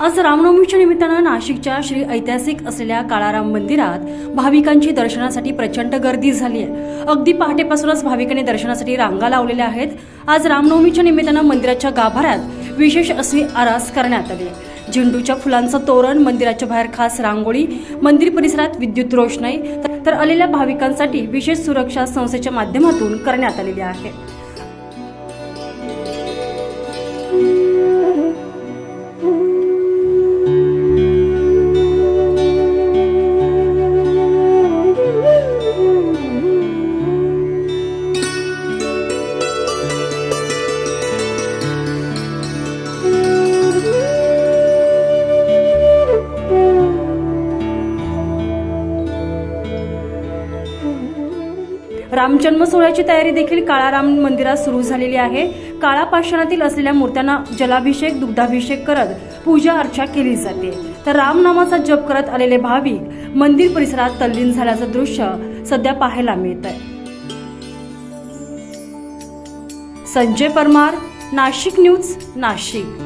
आज रामनवमीच्या निमित्तानं नाशिकच्या श्री ऐतिहासिक असलेल्या काळाराम मंदिरात भाविकांची दर्शनासाठी प्रचंड गर्दी झाली आहे. अगदी पहाटेपासूनच भाविकांनी दर्शनासाठी रांगा लावलेल्या आहेत. आज रामनवमीच्या निमित्तानं मंदिराच्या गाभाऱ्यात विशेष अशी आरास करण्यात आली आहे. झेंडूच्या फुलांचं तोरण मंदिराच्या बाहेर खास रांगोळी मंदिर परिसरात विद्युत रोषणाई तर आलेल्या भाविकांसाठी विशेष सुरक्षा संस्थेच्या माध्यमातून करण्यात आलेली आहे. रामजन्म सोहळ्याची तयारी देखील काळाराम मंदिरात सुरू झालेली आहे. काळा पाषाणातील असलेल्या मूर्त्यांना जलाभिषेक दुग्धाभिषेक करत पूजा अर्चा केली जाते. तर रामनामाचा जप करत आलेले भाविक मंदिर परिसरात तल्लीन झाल्याचं दृश्य सध्या पाहायला मिळत आहे संजय परमार नाशिक न्यूज नाशिक.